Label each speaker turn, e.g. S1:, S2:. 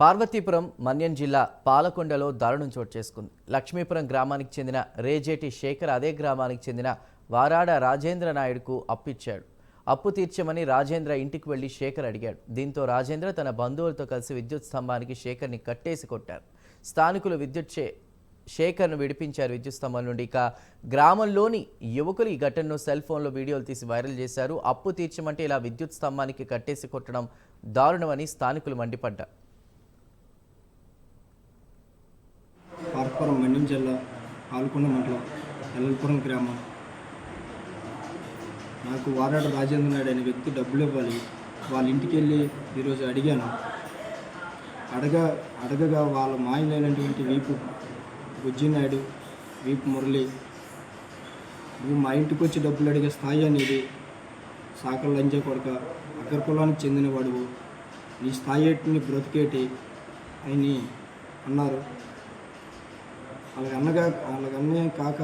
S1: పార్వతీపురం మన్యం జిల్లా పాలకొండలో దారుణం చోటు చేసుకుంది. లక్ష్మీపురం గ్రామానికి చెందిన రేజేటి శేఖర్ అదే గ్రామానికి చెందిన వారాడ రాజేంద్ర నాయుడుకు అప్పిచ్చాడు. అప్పు తీర్చమని రాజేంద్ర ఇంటికి వెళ్ళి శేఖర్ అడిగాడు. దీంతో రాజేంద్ర తన బంధువులతో కలిసి విద్యుత్ స్తంభానికి శేఖర్ని కట్టేసి కొట్టారు. స్థానికులు విద్యుత్ చే శేఖర్ను విడిపించారు విద్యుత్ స్తంభం నుండి. ఇక గ్రామంలోని యువకులు ఈ ఘటనను సెల్ ఫోన్లో వీడియోలు తీసి వైరల్ చేశారు. అప్పు తీర్చమంటే ఇలా విద్యుత్ స్తంభానికి కట్టేసి కొట్టడం దారుణమని స్థానికులు మండిపడ్డారు.
S2: పార్పురం మన్యం జిల్లా పాల్కొండ మండలం ఎల్లపురం గ్రామం. నాకు వారాడ రాజేంద్ర నాయుడు అనే వ్యక్తి డబ్బులు ఇవ్వాలి. వాళ్ళ ఇంటికి వెళ్ళి ఈరోజు అడిగాను. అడగ అడగగా వాళ్ళ మాయలైనటువంటి వీపు బుజ్జినాయుడు వీపు మురళి నువ్వు మా ఇంటికి వచ్చి డబ్బులు అడిగే స్థాయి అనేది సాకల లంజా కొడక అగ్ర కులానికి చెందినవాడు. నీ స్థాయి ఏటిని బ్రతికేటి అని అన్నారు. వాళ్ళకి అన్నగా వాళ్ళకి అన్నయ్య కాక